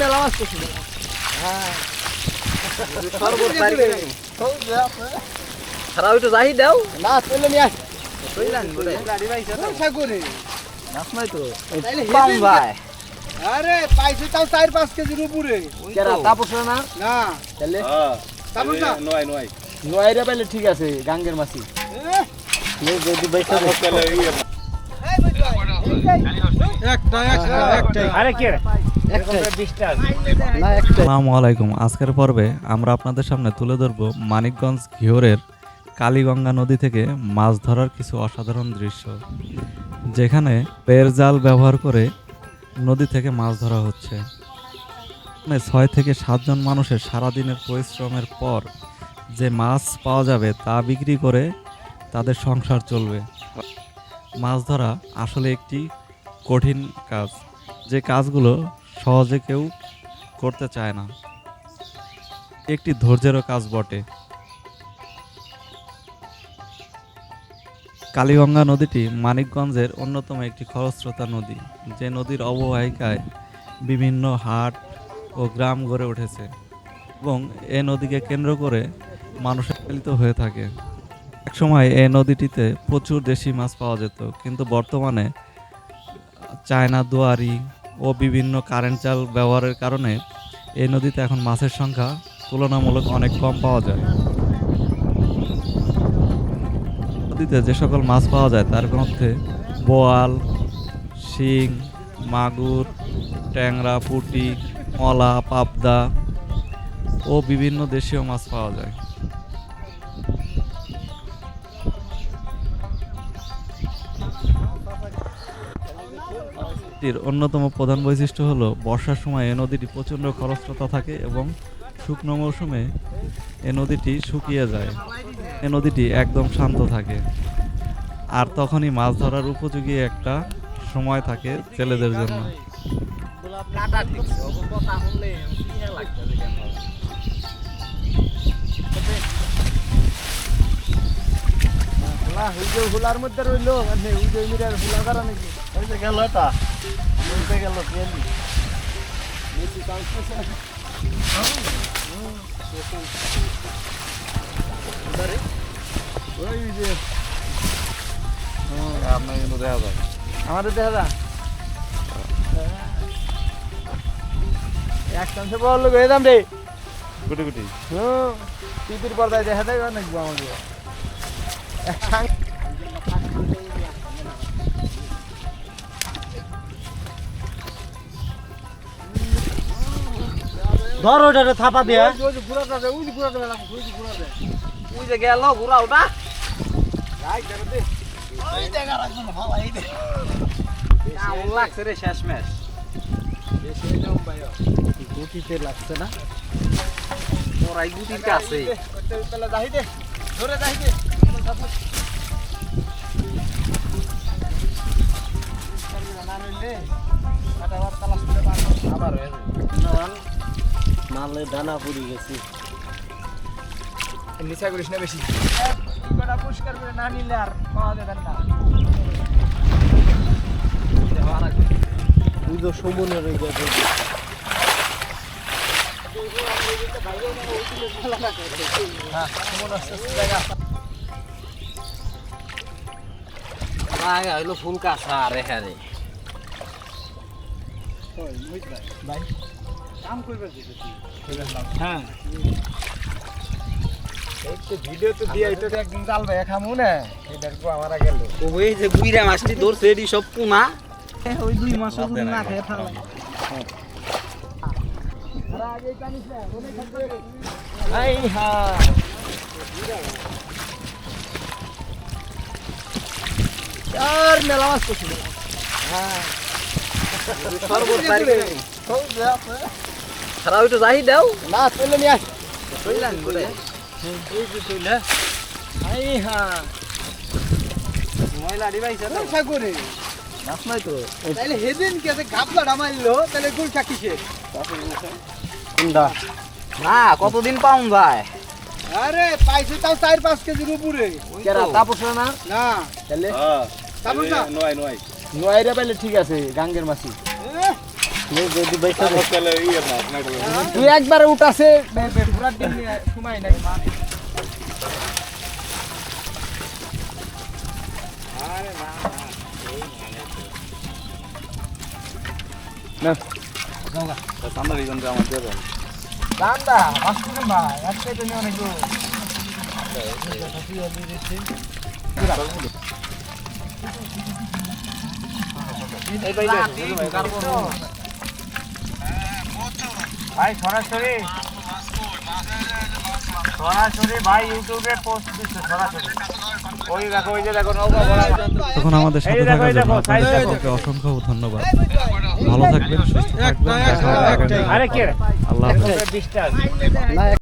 মেলা খারাপ একটু যাই দাও। না চলে নিয়ে আস মাছ নাই তো। তাইলে পাম হেভি ভাই। আরে পাইছে তাও চার পাঁচ কেজির উপরে। কেরা তাপস না? না। তাহলে তারপর না? নয় নয় নয়রা পাইলে ঠিক আছে গাঙ্গের মাছি। একটা একটা একটাই আরে কে? আসসালামু আলাইকুম। আজকের পর্বে আমরা আপনাদের সামনে তুলে ধরব মানিকগঞ্জ ঘিওরের কালীগঙ্গা নদী থেকে মাছ ধরার কিছু অসাধারণ দৃশ্য যেখানে পের জাল ব্যবহার করে নদী থেকে মাছ ধরা হচ্ছে। ছয় থেকে সাতজন মানুষের সারাদিনের পরিশ্রমের পর যে মাছ পাওয়া যাবে তা বিক্রি করে তাদের সংসার চলবে। মাছ ধরা আসলে একটি কঠিন কাজ। যে কাজগুলো সহজে কেউ করতে চায় না। একটি ধৈর্যেরও কাজ বটে। কালীগঙ্গা নদীটি মানিকগঞ্জের অন্যতম একটি খরস্রোতা নদী, যে নদীর অববাহিকায় বিভিন্ন হাট ও গ্রাম গড়ে উঠেছে এবং এ নদীকে কেন্দ্র করে মানুষের চালিত হয়ে থাকে। একসময় এই নদীটিতে প্রচুর দেশি মাছ পাওয়া যেত, কিন্তু বর্তমানে চায়না দুয়ারি ও বিভিন্ন কারেন্ট জাল ব্যবহারের কারণে এই নদীতে এখন মাছের সংখ্যা তুলনামূলক অনেক কম পাওয়া যায়। নদীতে যে সকল মাছ পাওয়া যায়, তার মধ্যে বোয়াল, শিং, মাগুর, ট্যাংরা, পুঁটি, মলা, পাবদা ও বিভিন্ন দেশীয় মাছ পাওয়া যায়। নদীটির অন্যতম প্রধান বৈশিষ্ট্য হলো বর্ষার সময় এ নদীটি প্রচণ্ড খরস্রোতা থাকে এবং শুকনো মৌসুমে এ নদীটি শুকিয়ে যায়। এ নদীটি একদম শান্ত থাকে। আর তখনই মাছ ধরার উপযোগী একটা সময় থাকে ছেলেদের জন্য। ওই যে হুলার মধ্যে রইল মানে ওই যে মিরার হুলা করা নাকি? ওই যে গেল ওই গেল পেলি বেশি চান্স ওই যে। আপনার কিন্তু দেখা যায় আমাদের দেখা বড় লোক হয়ে যাম রে। গুটি গুটি। হুম টিভির পর্দায় দেখা যায় অনেক আমাকে ধর ওটা থাপা দিয়া ওই যে- গেল ঘুরা ওটা লাগছে রে শেষ ম্যাচ। গুটিতে লাগছে না ওরাই গুটির কাছে ধরে দাহি দে। আবার মালে ডানা পড়ে গেছে নিচা করিস না বেশি কটা পরিষ্কার করে না নিলে আর পাওয়া যাবে না ওই সমনের ওই যে হ্যাঁ মনে হচ্ছে জায়গা জায়গা হইল ফুল কাঁচা রে হ্যাঁ ভাই কাম করবে হ্যাঁ। এই ভিডিও তো দিয়ে এটা একদিন চালবে খামু না এটা আমার গেল। ওই যে বুইরা মাছটি ধরছে এটি সব পুনা ওই দুই মাস না খেয়ে থাকলাম এই হ্যাঁ আর মেলা মাছ করছিল হ্যাঁ। খারাপ একটু যাই দাও। না চলে নিয়ে হ্যাঁ না কতদিন পাউন ভাই আরে পাইছে তাও চার পাঁচ কেজির উপরে। তাপস না? না। তাহলে তারপর নয় নয় নয়রা পাইলে ঠিক আছে গাঙ্গের মাছি বেঁচে তুই একবারে উঠাছে সময় নাই। আমার ভাই সরাসরি। সরাসরি ভাই ইউটিউবে পোস্ট দিচ্ছে সরাসরি। ওই দেখো ওই যে দেখো নৌকা তখন আমাদের সাথে থাকার জন্য আপনাদের অসংখ্য ধন্যবাদ। ভালো থাকবেন সুস্থ থাকবেন আরে কে আল্লাহ হাফেজ।